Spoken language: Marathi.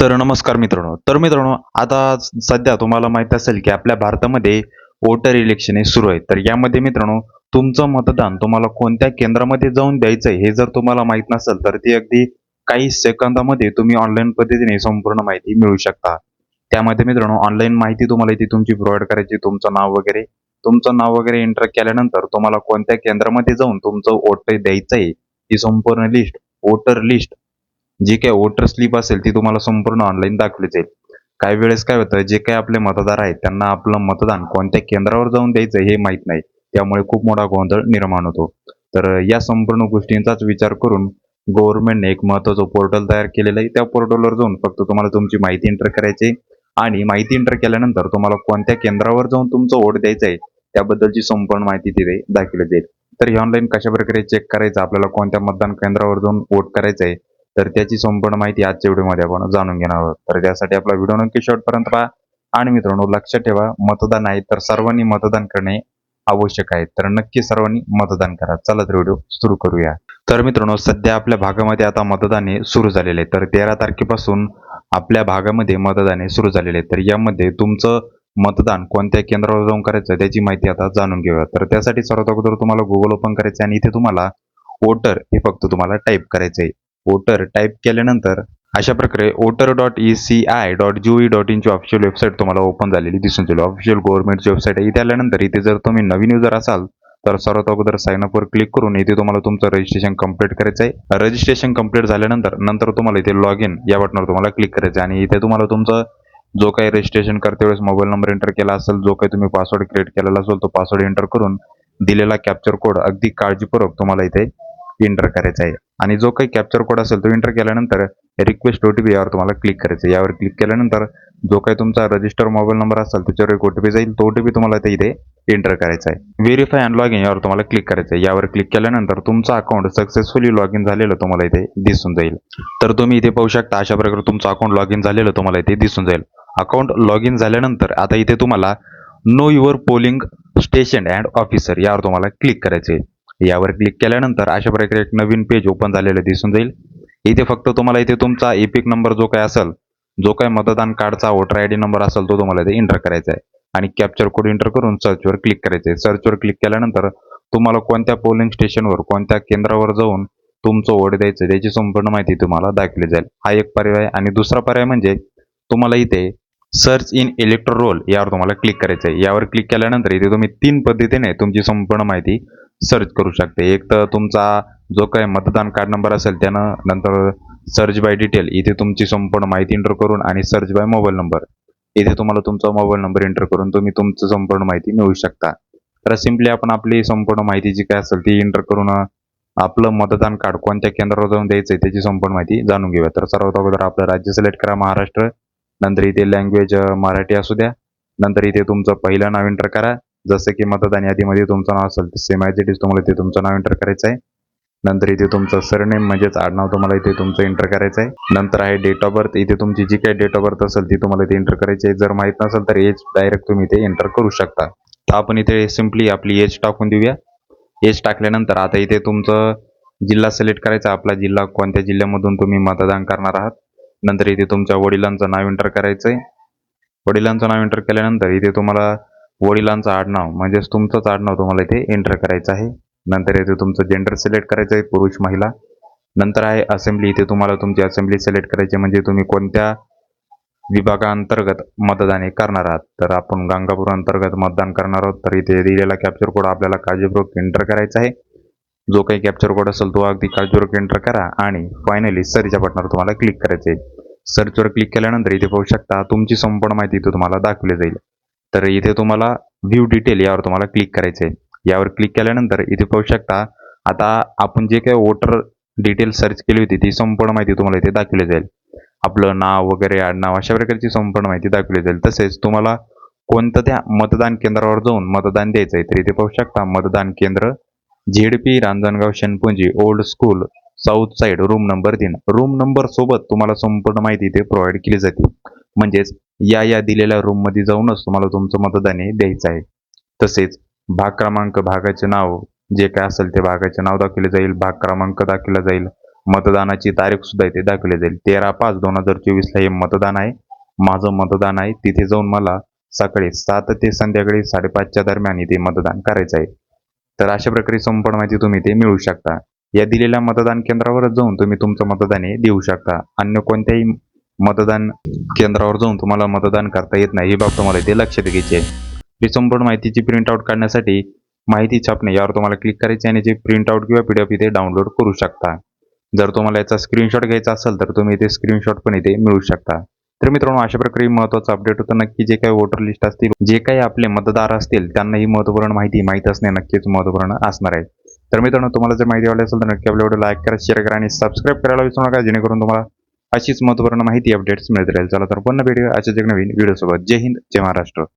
तर नमस्कार मित्रांनो. तर मित्रांनो आता सध्या तुम्हाला माहीत असेल की आपल्या भारतामध्ये वोटर इलेक्शन हे सुरू आहे तर यामध्ये मित्रांनो तुमचं मतदान तुम्हाला कोणत्या केंद्रामध्ये जाऊन द्यायचंय हे जर तुम्हाला माहीत नसेल तर ती अगदी काही सेकंदामध्ये तुम्ही ऑनलाईन पद्धतीने संपूर्ण माहिती मिळू शकता. त्यामध्ये मित्रांनो ऑनलाईन माहिती तुम्हाला इथे तुमची प्रोव्हाइड करायची तुमचं नाव वगैरे. तुमचं नाव वगैरे एंटर केल्यानंतर तुम्हाला कोणत्या केंद्रामध्ये जाऊन तुमचं वोट द्यायचंय ही संपूर्ण लिस्ट वोटर लिस्ट जी काय वोटर स्लिप असेल ती तुम्हाला संपूर्ण ऑनलाईन दाखवली जाईल काही वेळेस काय होतं जे काही आपले मतदार आहेत त्यांना आपलं मतदान कोणत्या केंद्रावर जाऊन द्यायचं हे माहीत नाही. त्यामुळे खूप मोठा गोंधळ निर्माण होतो. तर या संपूर्ण गोष्टींचाच विचार करून गव्हर्नमेंटने एक महत्वाचं पोर्टल तयार केलेलं आहे. त्या पोर्टलवर जाऊन फक्त तुम्हाला तुमची माहिती एंटर करायची आणि माहिती एंटर केल्यानंतर तुम्हाला कोणत्या केंद्रावर जाऊन तुमचं वोट द्यायचं आहे त्याबद्दलची संपूर्ण माहिती तिथे दाखवली जाईल. तर हे ऑनलाईन कशा प्रकारे चेक करायचं आपल्याला कोणत्या मतदान केंद्रावर जाऊन वोट करायचं आहे तर त्याची संपूर्ण माहिती आजच्या व्हिडिओमध्ये आपण जाणून घेणार आहोत. तर त्यासाठी आपला व्हिडिओ नक्की शेवटपर्यंत पहा. आणि मित्रांनो लक्षात ठेवा मतदान आहे तर सर्वांनी मतदान करणे आवश्यक आहे. तर नक्की सर्वांनी मतदान करा. चला तर व्हिडिओ सुरू करूया. तर मित्रांनो सध्या आपल्या भागामध्ये आता मतदान हे सुरू झालेले आहे तर तेरा तारखेपासून आपल्या भागामध्ये मतदान हे सुरू झालेले तर यामध्ये तुमचं मतदान कोणत्या केंद्रावर जाऊन करायचं त्याची माहिती आता जाणून घेऊया. तर त्यासाठी सर्वात अगोदर तुम्हाला गुगल ओपन करायचं आहे आणि इथे तुम्हाला वोटर हे फक्त तुम्हाला टाईप करायचं आहे. वोटर टाईप केल्यानंतर अशा प्रकारे voter dot E C I dot G dot इनची official website तुम्हाला ओपन झालेली दिसून येईल ऑफिशियल गव्हर्नमेंटची वेबसाईट आहे. इथे आल्यानंतर इथे जर तुम्ही नवीन युजर असाल तर सर्वात अगोदर साइन क्लिक करून इथे तुम्हाला तुमचं रजिस्ट्रेशन कंप्लीट करायचं आहे. रजिस्ट्रेशन कंप्लीट झाल्यानंतर नंतर तुम्हाला इथे लॉग इन या बटनावर तुम्हाला क्लिक करायचं आहे. आणि इथे तुम्हाला तुमचं जो काही रजिस्ट्रेशन करते वेळेस मोबाईल नंबर एंटर केला असेल जो काही तुम्ही पासवर्ड क्रिएट केलेला असेल तो पासवर्ड एंटर करून दिलेला कॅप्चर कोड अगदी काळजीपूर्वक तुम्हाला इथे एंटर करायचा आहे. आणि जो काही कॅप्चर कोड असेल तो एंटर केल्यानंतर रिक्वेस्ट ओटीपी यावर तुम्हाला क्लिक करायचं आहे. यावर क्लिक केल्यानंतर जो काही तुमचा रजिस्टर मोबाईल नंबर असेल त्याच्यावर एक ओटीपी जाईल. तो ओटीपी तुम्हाला ते इथे एंटर करायचा आहे. व्हेरीफाय अँड लॉग इन यावर तुम्हाला क्लिक करायचं आहे. यावर क्लिक केल्यानंतर तुमचा अकाउंट सक्सेसफुली लॉग इन झालेलं तुम्हाला इथे दिसून जाईल. तर तुम्ही इथे पाहू शकता अशा प्रकारे तुमचं अकाउंट लॉग इन झालेलं तुम्हाला इथे दिसून जाईल. अकाउंट लॉग इन झाल्यानंतर आता इथे तुम्हाला know your polling station and officer यावर तुम्हाला क्लिक करायचं आहे. यावर क्लिक केल्यानंतर अशा प्रकारे एक नवीन पेज ओपन झालेलं दिसून जाईल. इथे फक्त तुम्हाला इथे तुमचा एपिक नंबर जो काय असेल जो काय मतदान कार्डचा वोटर आय डी नंबर असेल तो तुम्हाला इथे एंटर करायचा आहे. आणि कॅप्चर कोड एंटर करून सर्चवर क्लिक करायचं आहे. सर्चवर क्लिक केल्यानंतर तुम्हाला कोणत्या पोलिंग स्टेशनवर कोणत्या केंद्रावर जाऊन तुमचं वोट द्यायचं त्याची संपूर्ण माहिती तुम्हाला दाखवली जाईल. हा एक पर्याय आणि दुसरा पर्याय म्हणजे तुम्हाला इथे सर्च इन इलेक्ट्रो रोल यावर तुम्हाला क्लिक करायचं आहे. यावर क्लिक केल्यानंतर इथे तुम्ही तीन पद्धतीने तुमची संपूर्ण माहिती सर्च करू शकते. एक तर तुमचा जो काही मतदान कार्ड नंबर असेल त्यानं नंतर सर्च बाय डिटेल इथे तुमची संपूर्ण माहिती एंटर करून आणि सर्च बाय मोबाईल नंबर इथे तुम्हाला तुमचा मोबाईल नंबर एंटर करून तुम्ही तुमचं संपूर्ण माहिती मिळवू शकता. तर सिम्पली आपण आपली संपूर्ण माहिती जी काय असेल ती एंटर करून आपलं मतदान कार्ड कोणत्या केंद्रावर जाऊन द्यायचं आहे त्याची संपूर्ण माहिती जाणून घेऊया. तर सर्वात अगोदर आपलं राज्य सिलेक्ट करा. महाराष्ट्र नंतर इथे लँग्वेज मराठी असू द्या. नंतर इथे तुमचं पहिलं नाव एंटर करा. जसं की मतदान यादीमध्ये तुमचं नाव असेल सेम ॲज इट इज तुम्हाला इथे तुमचं नाव एंटर करायचं आहे. नंतर इथे तुमचं सरनेम म्हणजेच आडनाव तुम्हाला इथे तुमचं एंटर करायचं आहे. नंतर आहे डेट ऑफ बर्थ इथे तुमची जी काही डेट ऑफ बर्थ असेल ती तुम्हाला इथे एंटर करायची आहे. जर माहीत नसेल तर एज डायरेक्ट तुम्ही इथे एंटर करू शकता. तर आपण इथे सिम्पली आपली एज टाकून देऊया. एज टाकल्यानंतर आता इथे तुमचं जिल्हा सिलेक्ट करायचा आपला जिल्हा कोणत्या जिल्ह्यामधून तुम्ही मतदान करणार आहात? नंतर इथे तुमच्या वडिलांचं नाव एंटर करायचं आहे वडिलांचं नाव एंटर केल्यानंतर इथे तुम्हाला वडिलांचं आडनाव म्हणजेच तुमचंच आडनाव तुम्हाला इथे एंटर करायचं आहे. नंतर इथे तुमचं जेंडर सिलेक्ट करायचं आहे पुरुष महिला. नंतर आहे असेंब्ली इथे तुम्हाला तुमची असेंब्ली सिलेक्ट करायची म्हणजे तुम्ही कोणत्या विभागाअंतर्गत मतदान हे करणार आहात? तर आपण गंगापूर अंतर्गत मतदान करणार आहोत. तर इथे दिलेला कॅप्चर कोड आपल्याला काळजीपूर्वक एंटर करायचा आहे. जो काही कॅप्चर कोड असेल तो अगदी काळजीपूर्वक एंटर करा आणि फायनली सर्चच्या बटनावर तुम्हाला क्लिक करायचे आहे. सर्चवर क्लिक केल्यानंतर इथे पाहू शकता तुमची संपूर्ण माहिती इथे तुम्हाला दाखवली जाईल. तर इथे तुम्हाला व्ह्यू डिटेल यावर तुम्हाला क्लिक करायचं आहे. यावर क्लिक केल्यानंतर इथे पाहू शकता आता आपण जे काही वोटर डिटेल सर्च केली होती ती संपूर्ण माहिती तुम्हाला इथे दाखवली जाईल. आपलं नाव वगैरे आडनाव अशा प्रकारची संपूर्ण माहिती दाखवली जाईल. तसेच तुम्हाला कोणतं त्या मतदान केंद्रावर जाऊन मतदान द्यायचं आहे तर इथे पाहू शकता मतदान केंद्र ZP Ranjangaon Shenpunji old school south side room number तीन. रूम नंबर सोबत तुम्हाला संपूर्ण माहिती इथे प्रोव्हाइड केली जाते. म्हणजेच या या दिलेल्या रूममध्ये जाऊनच तुम्हाला तुमचं मतदान हे द्यायचं आहे. तसेच भाग क्रमांक भागाचे नाव जे काय असेल ते भागाचे नाव दाखवले जाईल. भाग क्रमांक दाखवला जाईल. मतदानाची तारीख सुद्धा इथे दाखवली जाईल. तेरा पाच दोन हजार चोवीसला हे मतदान आहे. माझं मतदान आहे. तिथे जाऊन मला सकाळी सात ते संध्याकाळी साडेपाचच्या दरम्यान इथे मतदान करायचं आहे. तर अशा प्रकारे संपूर्ण माहिती तुम्ही ते मिळू शकता. या दिलेल्या मतदान केंद्रावरच जाऊन तुम्ही तुमचं मतदान हे देऊ शकता. अन्य कोणत्याही मतदान केंद्रावर जाऊन तुम्हाला मतदान करता येत नाही. ही बाब तुम्हाला इथे लक्षात घ्यायची आहे. ही संपूर्ण माहितीची प्रिंट आउट काढण्यासाठी माहिती छापणे यावर तुम्हाला क्लिक करायचे आणि जे प्रिंट आउट किंवा पीडीएफ इथे डाउनलोड करू शकता. जर तुम्हाला याचा स्क्रीनशॉट घ्यायचा असेल तर तुम्ही इथे स्क्रीनशॉट पण इथे मिळू शकता. तर मित्रांनो अशा प्रकारे महत्त्वाचं अपडेट होतं. नक्की जे काही वोटर लिस्ट असतील जे काही आपले मतदार असतील त्यांना ही महत्त्वपूर्ण माहिती माहीत असणे नक्कीच महत्त्वपूर्ण असणार आहे. तर मित्रांनो तुम्हाला जर माहिती आवडली असेल तर नक्की आपल्या व्हिडिओ लाईक करा शेअर करा आणि सबस्क्राईब करायला विसरू नका. जेणेकरून तुम्हाला अशीच महत्त्वपूर्ण माहिती अपडेट्स मिळत राहील. चला तर पुन्हा भेटूया अशाच एक नवीन व्हिडिओसोबत जय हिंद जय महाराष्ट्र.